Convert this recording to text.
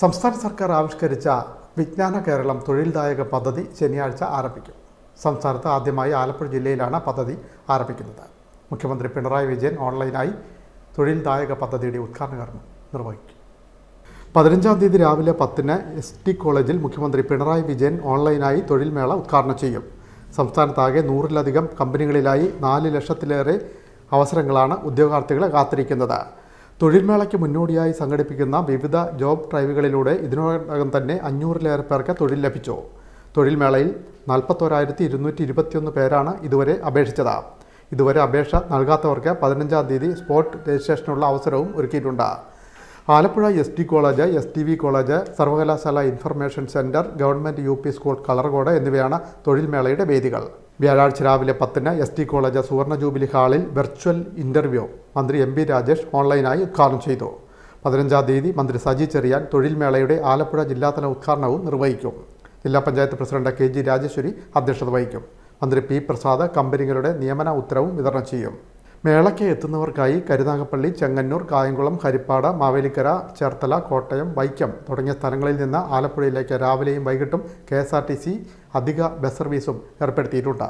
സംസ്ഥാന സർക്കാർ ആവിഷ്കരിച്ച വിജ്ഞാന കേരളം തൊഴിൽദായക പദ്ധതി ശനിയാഴ്ച ആരംഭിക്കും. സംസ്ഥാനത്ത് ആദ്യമായി ആലപ്പുഴ ജില്ലയിലാണ് പദ്ധതി ആരംഭിക്കുന്നത്. മുഖ്യമന്ത്രി പിണറായി വിജയൻ ഓൺലൈനായി തൊഴിൽദായക പദ്ധതിയുടെ ഉദ്ഘാടന നിർവഹിക്കും. പതിനഞ്ചാം തീയതി രാവിലെ പത്തിന് എസ് ടി കോളേജിൽ മുഖ്യമന്ത്രി പിണറായി വിജയൻ ഓൺലൈനായി തൊഴിൽ മേള ഉദ്ഘാടനം ചെയ്യും. സംസ്ഥാനത്താകെ നൂറിലധികം കമ്പനികളിലായി നാല് ലക്ഷത്തിലേറെ അവസരങ്ങളാണ് ഉദ്യോഗാർത്ഥികളെ കാത്തിരിക്കുന്നത്. തൊഴിൽമേളയ്ക്ക് മുന്നോടിയായി സംഘടിപ്പിക്കുന്ന വിവിധ ജോബ് ഡ്രൈവുകളിലൂടെ ഇതിനോടകം തന്നെ അഞ്ഞൂറിലേറെ പേർക്ക് തൊഴിൽ ലഭിച്ചു. തൊഴിൽമേളയിൽ നാൽപ്പത്തോരായിരത്തി ഇരുന്നൂറ്റി ഇരുപത്തിയൊന്ന് പേരാണ് ഇതുവരെ അപേക്ഷിച്ചത്. ഇതുവരെ അപേക്ഷ നൽകാത്തവർക്ക് പതിനഞ്ചാം തീയതി സ്പോട്ട് രജിസ്ട്രേഷനുള്ള അവസരവും ഒരുക്കിയിട്ടുണ്ട്. Alappuzha S T college S T V college സർവകലാശാല information centre government U P school Kalarcode എന്നിവയാണ് തൊഴിൽമേളയുടെ വേദികൾ. വ്യാഴാഴ്ച രാവിലെ പത്തിന് എസ് ടി കോളേജ് സുവർണ ജൂബിലി ഹാളിൽ വെർച്വൽ ഇന്റർവ്യൂ മന്ത്രി എം പി രാജേഷ് ഓൺലൈനായി ഉദ്ഘാടനം ചെയ്തു. പതിനഞ്ചാം തീയതി മന്ത്രി സജി ചെറിയാൻ തൊഴിൽമേളയുടെ ആലപ്പുഴ ജില്ലാതല ഉദ്ഘാടനവും നിർവഹിക്കും. ജില്ലാ panchayat president K G Rajeshwari അധ്യക്ഷത വഹിക്കും. മന്ത്രി പി പ്രസാദ് കമ്പനികളുടെ നിയമന ഉത്തരവും വിതരണം ചെയ്യും. മേളയ്ക്ക് എത്തുന്നവർക്കായി കരുനാഗപ്പള്ളി ചെങ്ങന്നൂർ കായംകുളം ഹരിപ്പാട് മാവേലിക്കര ചേർത്തല കോട്ടയം വൈക്കം തുടങ്ങിയ സ്ഥലങ്ങളിൽ നിന്ന് ആലപ്പുഴയിലേക്ക് രാവിലെയും വൈകിട്ടും K S R T C അധിക ബസ് സർവീസും ഏർപ്പെടുത്തിയിട്ടുണ്ട്.